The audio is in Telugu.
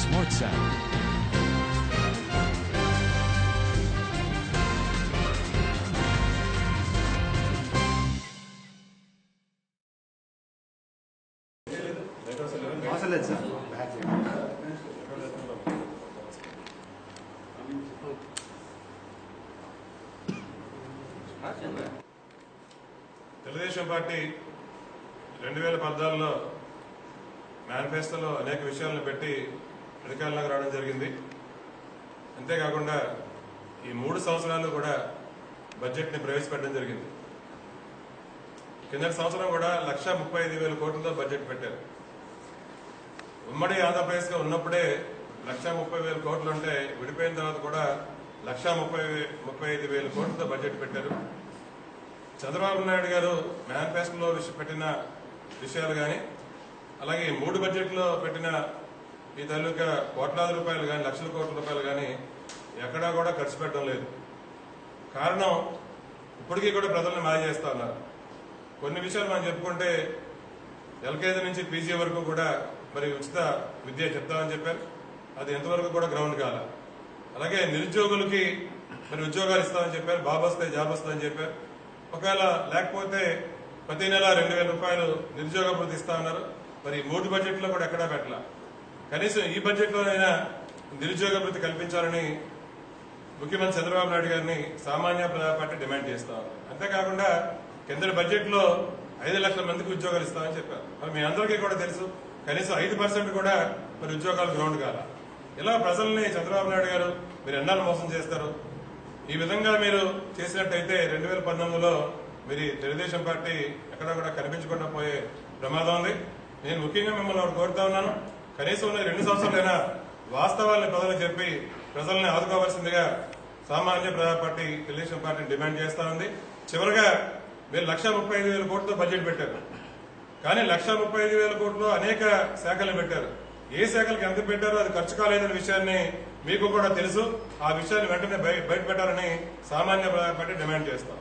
Smart Sound. అవసరం తెలుగుదేశం పార్టీ రెండు వేల పద్నాలుగులో మేనిఫెస్టోలో అనేక విషయాలను పెట్టి అధికారంలోకి రావడం జరిగింది. అంతేకాకుండా ఈ మూడు సంవత్సరాలు కూడా బడ్జెట్ని ప్రవేశపెట్టడం జరిగింది. కిందటి సంవత్సరం కూడా లక్ష ముప్పై ఐదు వేల కోట్లతో బడ్జెట్ పెట్టారు. ఉమ్మడి ఆంధ్రప్రదేశ్గా ఉన్నప్పుడే లక్ష ముప్పై వేల కోట్లు ఉంటే విడిపోయిన తర్వాత కూడా లక్ష ముప్పై ముప్పై ఐదు వేల కోట్లతో బడ్జెట్ పెట్టారు. చంద్రబాబు నాయుడు గారు మేనిఫెస్టోలో విష- పెట్టిన విషయాలు కానీ అలాగే మూడు బడ్జెట్లో పెట్టిన ఈ తాలూకా కోట్లాది రూపాయలు కానీ లక్షల కోట్ల రూపాయలు కానీ ఎక్కడా కూడా ఖర్చు పెట్టడం లేదు. కారణం ఇప్పటికీ కూడా ప్రజల్ని మాయ చేస్తా ఉన్నారు. కొన్ని విషయాలు మనం చెప్పుకుంటే ఎల్కేజీ నుంచి పీజీ వరకు కూడా మరి ఉచిత విద్య చెప్తామని చెప్పారు. అది ఎంతవరకు కూడా గ్రౌండ్ కాల. అలాగే నిరుద్యోగులకి మరి ఉద్యోగాలు ఇస్తామని చెప్పారు. బాబు వస్తే జాబ్ వస్తుందని చెప్పారు. ఒకవేళ లేకపోతే ప్రతి నెల రెండు వేల రూపాయలు నిరుద్యోగ భృతి ఇస్తా ఉన్నారు. మరి మూడు బడ్జెట్లో కూడా ఎక్కడా పెట్టాల. కనీసం ఈ బడ్జెట్లోనైనా నిరుద్యోగ వృత్తి కల్పించాలని ముఖ్యమంత్రి చంద్రబాబు నాయుడు గారిని సామాన్య ప్రజా పార్టీ డిమాండ్ చేస్తా ఉంది అంతేకాకుండా కేంద్ర బడ్జెట్లో ఐదు లక్షల మందికి ఉద్యోగాలు ఇస్తామని చెప్పారు. మరి మీ అందరికీ కూడా తెలుసు కనీసం ఐదు పర్సెంట్ కూడా మరి ఉద్యోగాలు గ్రౌండ్ కాల. ఇలా ప్రజల్ని చంద్రబాబు నాయుడు గారు మీరు ఎన్నాళ్ళు మోసం చేస్తారు? ఈ విధంగా మీరు చేసినట్టయితే రెండు వేల పంతొమ్మిదిలో మీరు తెలుగుదేశం పార్టీ ఎక్కడా కూడా కనిపించకుండా పోయే ప్రమాదం ఉంది. నేను ముఖ్యంగా మిమ్మల్ని కోరుతా ఉన్నాను. కనీసం రెండు సంవత్సరాలైనా వాస్తవాలను ప్రజలకు చెప్పి ప్రజల్ని ఆదుకోవాల్సిందిగా సామాన్య ప్రజా పార్టీ తెలుగుదేశం పార్టీ డిమాండ్ చేస్తా ఉంది. చివరిగా మీరు లక్ష ముప్పై ఐదు వేల కోట్లతో బడ్జెట్ పెట్టారు. కానీ లక్ష ముప్పై ఐదు వేల కోట్లు అనేక శాఖలు పెట్టారు. ఏ శాఖలకు ఎంత పెట్టారో అది ఖర్చు కాలేదనే విషయాన్ని మీకు కూడా తెలుసు. ఆ విషయాన్ని వెంటనే బయట పెట్టాలని సామాన్య ప్రజా పార్టీ డిమాండ్ చేస్తాం